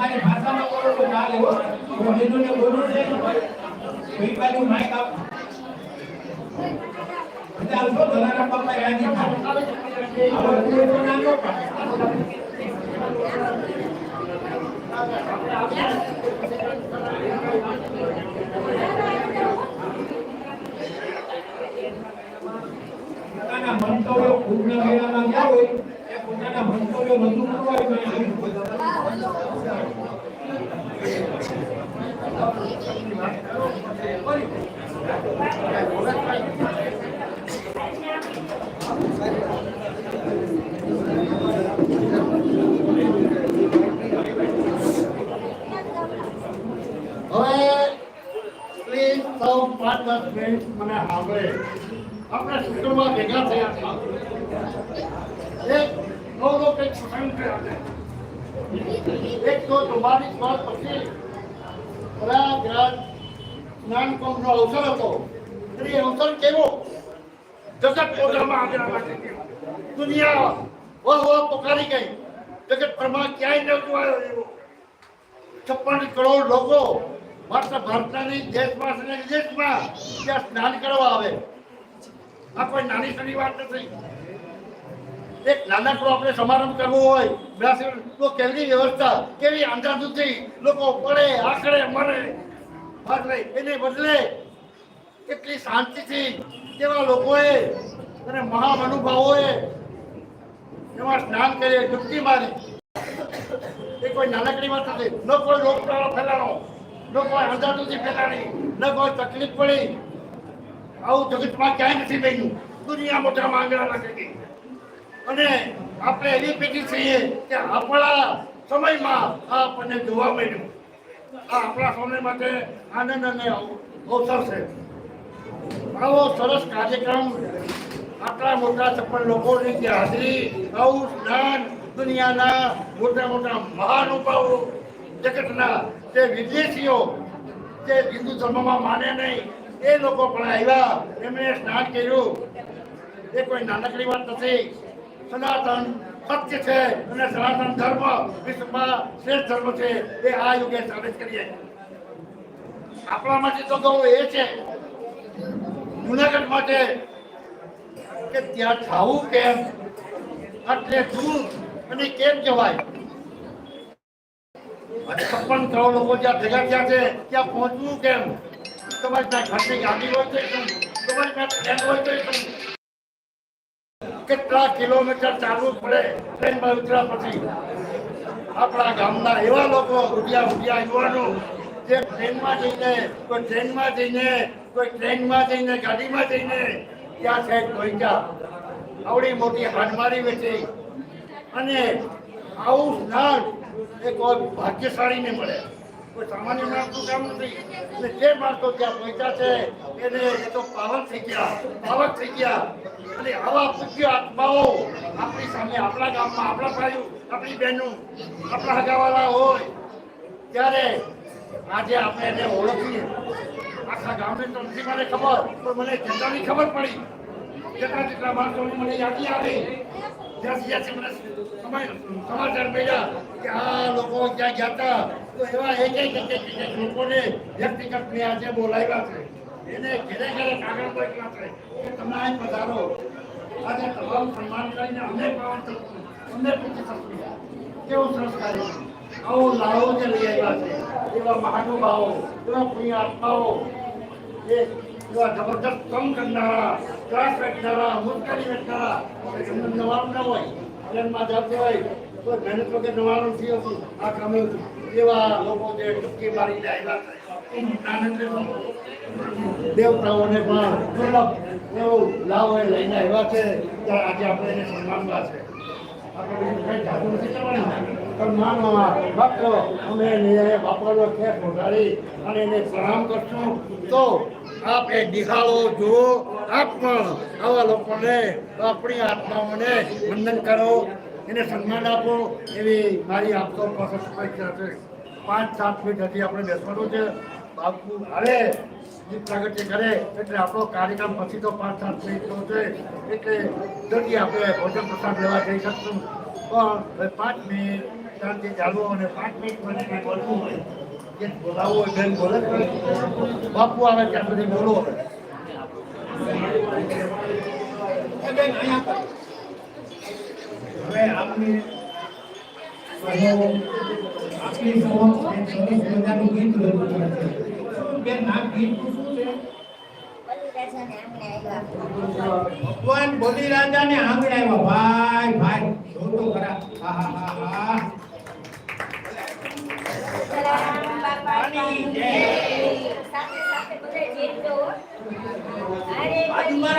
તમારી ભાષામાં બોલો તો ચાલે હો બહેનોને બોલવું છે કોઈ બાજુ માઈક આપ બધા આવશો દલારા બાપા રાજી થાય આવો કોઈ તો ના લો પણ. પોતાના મંતવ્યો પૂર્ણ મેળામાં ગયા હોય એ પોતાના મંતવ્યો રજૂ કરવા હોય તો અહીં આવી હવે પ્લીઝ સૌ પાંચ દસ મને સાંભળે. આપણે સૂત્રોમાં ભેગા થયા એક તો ચુમ્માલીસ વર્ષ પછી પ્રયાગરાજ સ્નાન અવસર હતો. એ અવસર કેવો? જગત પ્રોગ્રામમાં આગળ આવી દુનિયા વાહ પોકારી ગઈ. જગત પ્રમાણ ક્યાંય ન જોવાયો એવો. છપ્પન કરોડ લોકો માત્ર ભારતના દેશમાં અને વિદેશમાં ત્યાં સ્નાન કરવા આવે. આ કોઈ નાની સની વાત નથી. એક નાનકડો આપણે સમારંભ કરવો હોય તો કેવી વ્યવસ્થા, કેવી અંધાધૂંધી લોકો પડે, આખરે મરે. ભાગ એને બદલે કેટલી શાંતિથી કેવા લોકોએ અને મહામનુભાવોએ એમાં સ્નાન કરીએ, ડૂબકી મારી. એ કોઈ નાનકડી વાત નથી. ન કોઈ રોગચાળો ફેલાણો. ન કોઈ અંધાધૂંધી ફેલાણી ન તકલીફ પડી. આવું જગતમાં ક્યાંય નથી બન્યું. દુનિયા મોટા માંગણા ગઈ. અને આપણે એવી પેઢી છીએ કે આપણા સમયમાં આપણને જોવા મળ્યું. આ આપણા સમય માટે આનંદ અને અવસર છે. આવો સરસ કાર્યક્રમ આટલા મોટા છપ્પન લોકોની જે હાજરી, આવું સ્નાન દુનિયાના મોટા મોટા મહાનુભાવો જગતના જે વિદેશીઓ જે હિન્દુ ધર્મમાં માને નહીં, એ લોકો પણ આવ્યા, એમણે સ્નાન કર્યું. એ કોઈ નાનકડી વાત નથી. સનાતન સત્ય છે અને સનાતન ધર્મ વિશ્વમાં શ્રેષ્ઠ ધર્મ છે, એ આ યુગે સાબિત કરીએ. આપણા માટે તો ગૌ એ છે. જુનાગઢ માટે કે ત્યાં થાવું કેમ? એટલે દૂર અને કેમ જવાય? છપ્પન કરોડ લોકો જ્યાં ભેગા થયા છે, ત્યાં પહોંચવું કેમ? તમારી ત્યાં ઘરની ગાડી હોય તો શું તમારી ત્યાં હોય તો કેટલા કિલોમીટર ચાલવું પડે ટ્રેનમાં ઉતર્યા પછી? આપણા ગામના એવા લોકો ઉડિયા ઉડિયા યુવાનો, જે ટ્રેનમાં જઈને, કોઈ ટ્રેનમાં જઈને, કોઈ ટ્રેનમાં જઈને, ગાડીમાં જઈને, ત્યાં છે પહોંચ્યા. આવડી મોટી હાડમારી વેચી. અને આવું સ્નાન એ કોઈ ભાગ્યશાળીને મળે. કોઈ સામાન્ય માણસનું કામ નથી. અને જે માણસો ત્યાં પહોંચ્યા છે, એને એ તો પાવક થઈ ગયા પાવક થઈ ગયા. અને આવા પૂજ્ય આત્માઓ આપણી સામે, આપણા ગામમાં, આપણા ભાઈઓ, આપણી બહેનો, આપણા હગાવાલા હોય, ત્યારે આજે આપણે એને ઓળખીએ. આખા ગામને તો નથી મને ખબર, પણ મને જેટલાની ખબર પડી, જેટલા જેટલા માણસોની મને યાદી આવી સમાચાર મળ્યા કે આ લોકો ક્યાં ગયા તો એવા એક લોકોને વ્યક્તિગત મેં આજે બોલાવ્યા છે. એને ઘરે ઘરે કાગળ મોકલ્યા છે કે તમે અહીં પધારો. આજે તમારું સન્માન કરીને અમને પાવન અમને પૂછી શકશું કેવું સરસ કાર્ય આવો લાવો જે લઈ આવ્યા છે, એવા મહાનુભાવો, એવા પુણ્ય આત્માઓ. જબરદસ્ત કામ કરનારા ત્રાસ વેચનારા મુશ્કેલી વેચનારા એમને નવાનું ન હોય પ્લેનમાં જતું હોય તો મહેનત વગર નવાનું થયું હતું આ કામે એવા લોકો જે ટૂંકી મારીને આવ્યા છે દેવતાઓને પણ દુર્લભ એવું લાવો એ લઈને આવ્યા છે ત્યારે આજે આપણે એને સન્માનવા છે આપણે કંઈ જાદુ નથી કરવાનું માનવામાં માત્ર અમે એને બાપાનો ખેર પહોંચાડી અને એને પ્રણામ કરશું તો આપ એ નિહાળો જુઓ આપ પણ આવા લોકોને, આપણી આત્માઓને વંદન કરો, એને સન્માન આપો, એવી મારી આપતો શુભેચ્છા છે. પાંચ, સાત મિનિટ હજી આપણે બેસવાનું છે. બાપુ આવે, દીપ પ્રાગટ્ય કરે, એટલે આપણો કાર્યક્રમ પછી તો પાંચ, સાત મિનિટનો છે. એટલે જલ્દી આપણે ભોજન પ્રસાદ લેવા જઈ શકશું. પણ પાંચ મિનિટ શાંતિ ચાલુ અને પાંચ મિનિટ પછી બોલવું હોય હોય બેન બોલે બાપુ આવે ત્યાં બધી બોલો. હવે. ગીત રજૂ છે. બેન, આ ગીતનું શું છે? ભગવાન બલિરાજાને આંગણે આવ્યા. ભાઈ ભાઈ જો ખરા. હા હા હા હા. બાપાની જય. સાથે સાથે બધા જીતો. અરે બાજુમાં